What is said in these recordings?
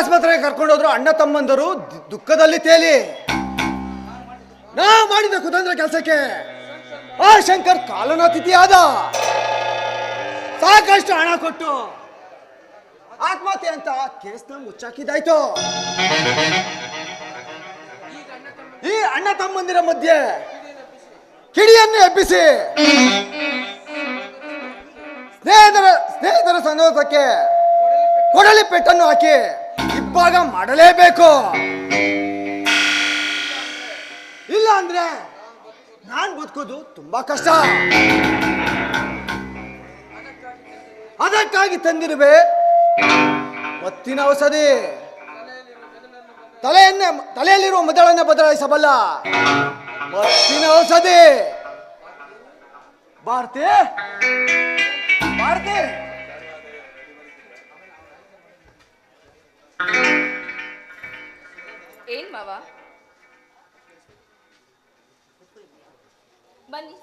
ಆಸ್ಪತ್ರೆಗೆ ಕರ್ಕೊಂಡೋದ್ರು ಅಣ್ಣ ತಮ್ಮಂದರು ದುಃಖದಲ್ಲಿ ತೇಲಿ. ನಾ ಮಾಡಿದ ಕುತಂತ್ರ ಕೆಲಸಕ್ಕೆ ಆ ಶಂಕರ್ ಕಾಲನಾತಿಥಿಯಾದ ಸಾಕಷ್ಟು ಹಣ ಕೊಟ್ಟು ಆತ್ಮಹತ್ಯೆ ಅಂತ ಕೇಸ್ನ ಮುಚ್ಚಾಕಿದಾಯ್ತು ಈ ಅಣ್ಣ ತಮ್ಮಂದಿರ ಮಧ್ಯೆ ಕಿಡಿಯನ್ನು ಎಬ್ಬಿಸಿ ಸ್ನೇಹಿತರ ಸ್ನೇಹಿತರ ಸಂದೋಷಕ್ಕೆ ಕೊಡಲಿ ಪೆಟ್ಟನ್ನು ಹಾಕಿ ಇಬ್ಬಾಗ ಮಾಡಲೇಬೇಕು. ಇಲ್ಲ ಅಂದ್ರೆ ನಾನ್ ಬದುಕೋದು ತುಂಬಾ ಕಷ್ಟ. ಅದಕ್ಕಾಗಿ ತಂದಿರುವೆ ಒತ್ತಿನ ಔಷಧಿ. ತಲೆಯನ್ನೇ ತಲೆಯಲ್ಲಿರುವ ಮೊದಲನ್ನ ಬದಲಾಯಿಸಬಲ್ಲ ಒತ್ತಿನ ಔಷಧಿ. ಭಾರತಿ ಭಾರತಿ. ಏನ್ ಮಾವ? ಬನ್ನಿ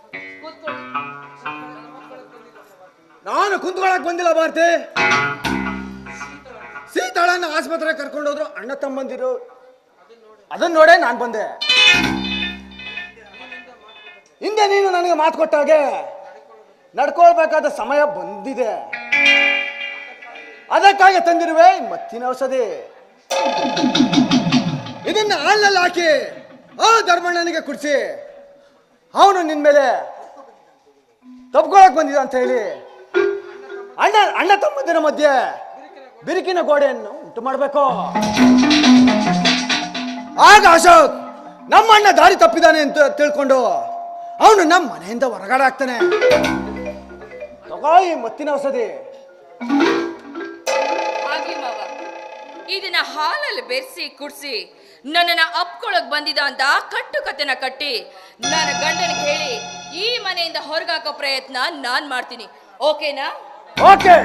ನಾನು ಕುಂತ್ಕೊಳಕ್ ಬಂದಿಲ್ಲ ಭಾರತಿ. ಸೀತಾಳನ್ನ ಕರ್ಕೊಂಡು ಹೋದ್ರು ಅಣ್ಣ ತಮ್ಮಂದಿರು. ಅದನ್ನ ನೋಡೇ ನಾನು ಬಂದೆ. ಹಿಂದೆ ನೀನು ನನಗೆ ಮಾತು ಕೊಟ್ಟಾಗೆ ನಡ್ಕೊಳ್ಬೇಕಾದ ಸಮಯ ಬಂದಿದೆ. ಅದಕ್ಕಾಗಿ ತಂದಿರುವೆ, ಮತ್ತಿನ ಔಷಧಿ. ಇದನ್ನ ಹಾಲಲ್ಲಿ ಹಾಕಿ ಆ ಧರ್ಮಣ್ಣನಿಗೆ ಕುಡಿಸಿ. ಅವನು ನಿನ್ ಮೇಲೆ ತಪ್ಕೊಳಕ್ ಬಂದಿದ ಅಂತ ಹೇಳಿ. ಅಣ್ಣ ಅಣ್ಣ ತಮ್ಮಂದಿರ ಮಧ್ಯೆ ಬಿರುಕಿನ ಗೋಡೆಯನ್ನು ಉಂಟು ಮಾಡಬೇಕು. ಆಗ ಅಶೋಕ್ ನಮ್ಮ ಅಣ್ಣ ದಾರಿ ತಪ್ಪಿದಾನೆ ಅಂತ ತಿಳ್ಕೊಂಡು ಅವನು ನಮ್ಮ ಮನೆಯಿಂದ ಹೊರಗಡೆ ಆಗ್ತಾನೆ. ತಗೋ ಈ ಮತ್ತಿನ ಔಷಧಿ. ಇದನ್ನ ಹಾಲಲ್ಲಿ ಬೆರೆಸಿ, ಕುಡಿಸಿ, ನನ್ನನ್ನ ಅಪ್ಕೊಳಕ್ ಬಂದಿದ ಅಂತ ಕಟ್ಟು ಕತೆನ ಕಟ್ಟಿ, ನನ್ನ ಗಂಡನಿಗೆ ಹೇಳಿ ಈ ಮನೆಯಿಂದ ಹೊರಗಾಕೋ ಪ್ರಯತ್ನ ನಾನ್ ಮಾಡ್ತೀನಿ. ಓಕೆನಾ? ಓಕೆ.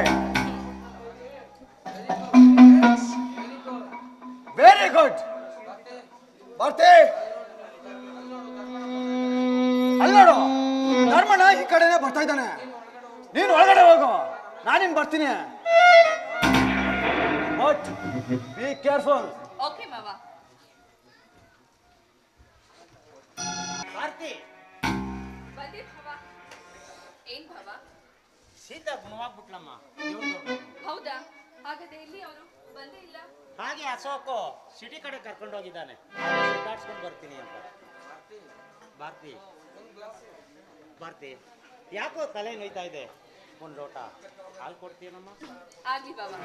ವೆರಿ ಗುಡ್ ಬರ್ತಿ. ಧರ್ಮಣ್ಣ ಈ ಕಡೆನೇ ಬರ್ತಾ ಇದ್ದಾನೆ. ನೀನು ಒಳಗಡೆ ಹೋಗು. ನಾನಿನ್ ಬರ್ತೀನಿ. But be careful okay Baba. Bharathi ಬಂದಿ ಭಾವ ಏನ್ ಭಾವ ಸೀದಾ ಗುಣವಾಗ್ಬಿಟ್ಲಮ್ಮ ದೇವ್ರ್ದವ್ರು. ಹೌದಾ? ಹಾಗಾದ್ರೆ ಇಲ್ಲಿ ಅವರು? ಬಂದೇ ಇಲ್ಲ. ಹಾಗೆ ಅಶೋಕು ಸಿಟಿ ಕಡೆ ಕರ್ಕೊಂಡು ಹೋಗಿದ್ದಾನೆ. ಸುತ್ತಾಡ್ಸ್ಕೊಂಡು ಬರ್ತೀನಿ ಅಂತ. ಭಾರತಿ. ಭಾರತಿ ಯಾಕೋ ತಲೆ ನೋಯ್ತಾ ಇದೆ? ಒಂದು ಲೋಟ. ಹಾಲು ಕೊಡ್ತೀನಮ್ಮ ಆಗ್ಲಿ ಬಾಬಾ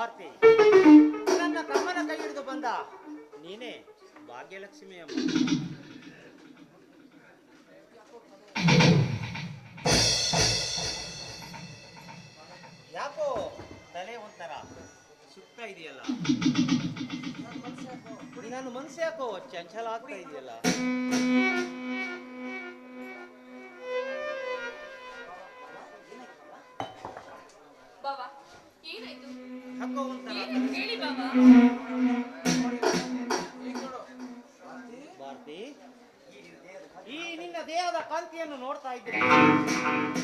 ಭಾರತಿ ನನ್ನ ತಮ್ಮನ ಕೈ ಹಿಡಿದು ಬಂದ. ನೀನೇ ಭಾಗ್ಯಲಕ್ಷ್ಮಿ ಅಮ್ಮ. ಯಾಕೋ ತಲೆ ಒಂಥರ ಸುತ್ತ ಇದೆಯಲ್ಲ? ನಾನು ಮನಸ್ಸು ಯಾಕೋ ಚಂಚಲ ಆಗ್ತಾ ಇದೆಯಲ್ಲ? ಈ ನಿನ್ನ ದೇಹದ ಕಾಂತಿಯನ್ನು ನೋಡ್ತಾ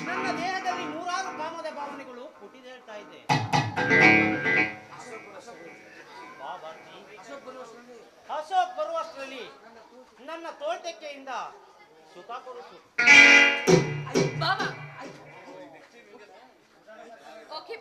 ನನ್ನ ದೇಹದಲ್ಲಿ ನೂರಾರು ಕಾಮದ ಭಾವನೆಗಳು ಪುಟಿದೇಳ್ತಾ ಹೇಳ್ತಾ ಇದ್ದೆ. ಅಶೋಕ್ ಬರುವಷ್ಟರಲ್ಲಿ ನನ್ನ ಬಾಬಾ ಓಕೆ